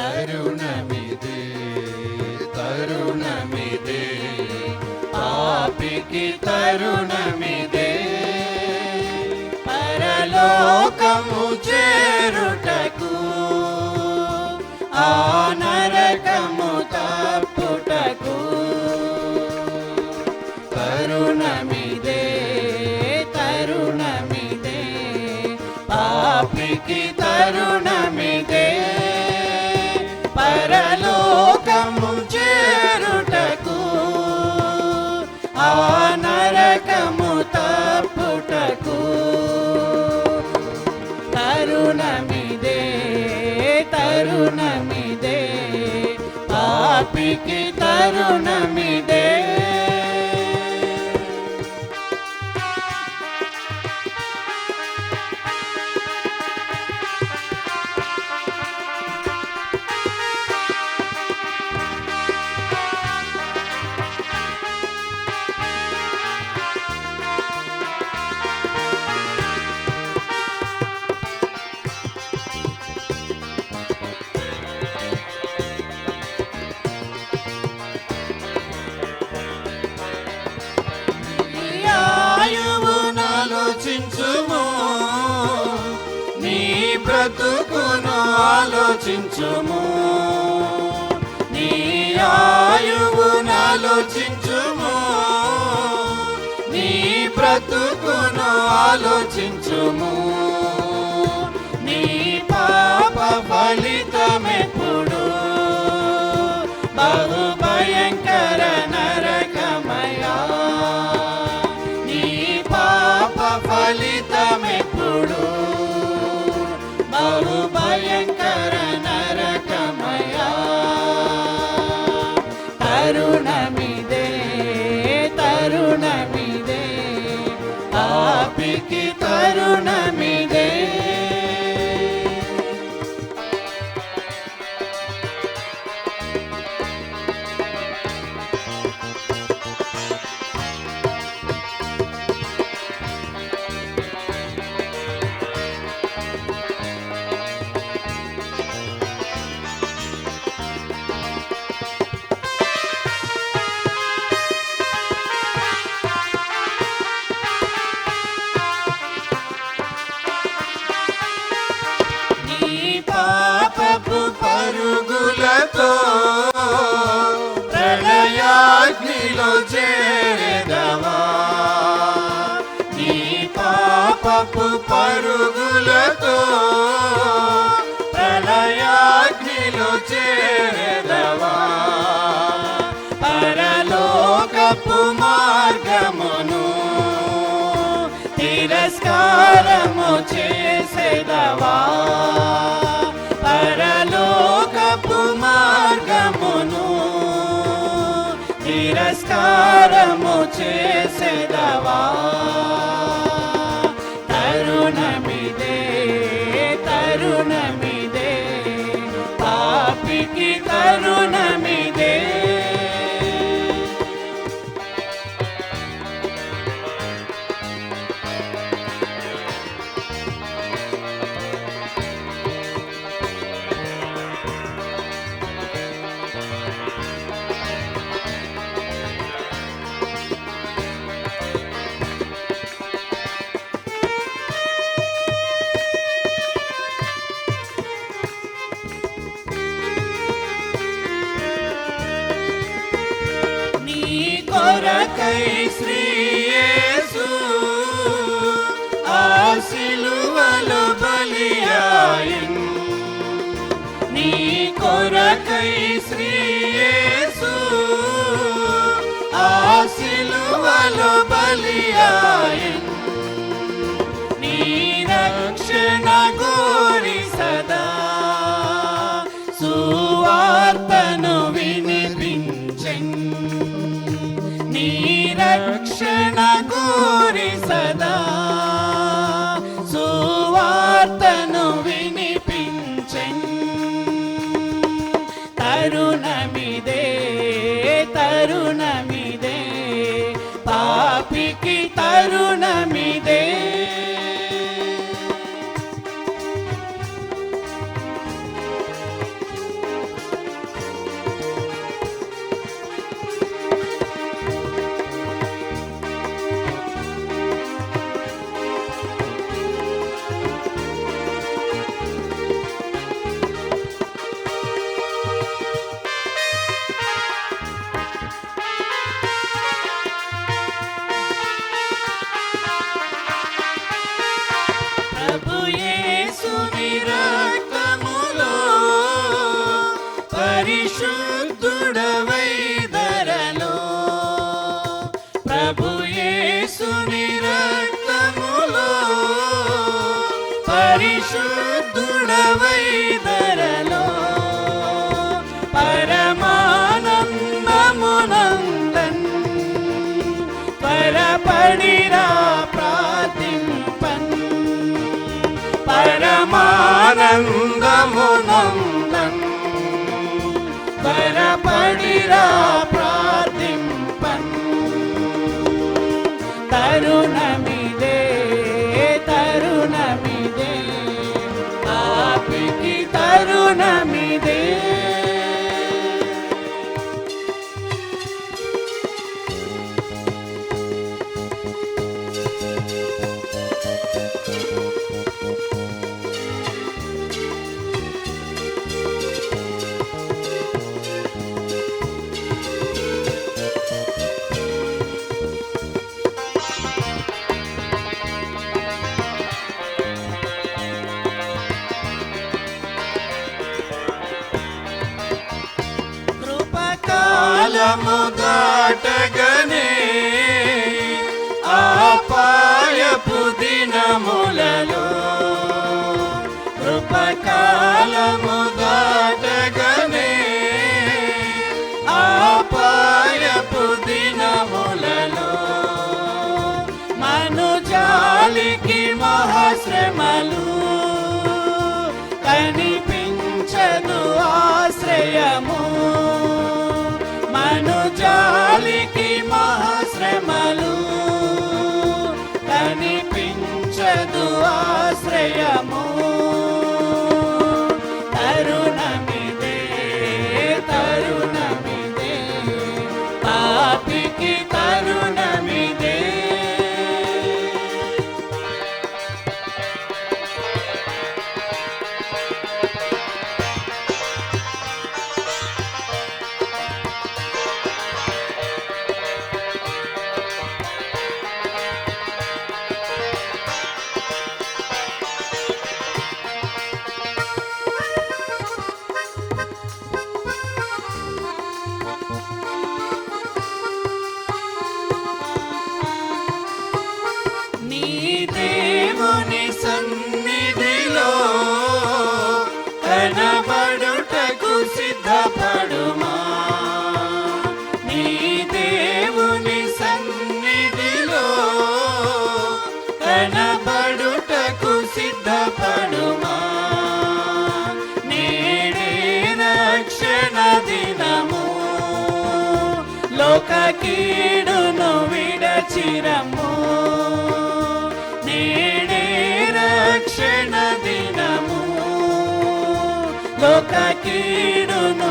తరుణమిదే తరుణమిదే పాపికి తరుణమిదే. పరలోకము చేరుటకు తరుణమిదే బ్రతుకును ఆలోచించుము నీ ఆయువు ఆలోచించుము నీ బ్రతుకును ఆలోచించుము నీ పాప ఫలితమెప్పుడు. బహు తరుణమిదే పరుగులతో ప్రళయాగ్నిలో చేరదవా? పరలోకపు మార్గమును తిరస్కారము చేసేదవా? పరలోకపు మార్గమును తిరస్కారము చేసేదవా? శ్రీయేసు ఆ సిలువలో నీ కొరకై శ్రీయేసు ఆ సిలువలో నీ రక్షణ గోరి సదా. సువార్తను నీ రక్షణ కోరి సదా సువార్తను వినిపించం. తరుణమిదే తరుణమిదే. పాపికి తరుణమి పరిశుద్ధుడవై ధరలో ప్రభు యేసుని రక్తములో పరిశుద్ధుడవై ధరలో పరమానందమునందన్ పరపడిరా ప్రార్థింపన్ పరమానందమునందన్ పరపడిరా ಮುದಾಟಗ మనుజాలికి మహాశ్రమలు కనిపించదు ఆశ్రయము. కీడును విడచిరము నేడే రక్షణ దినము. లోక కీడును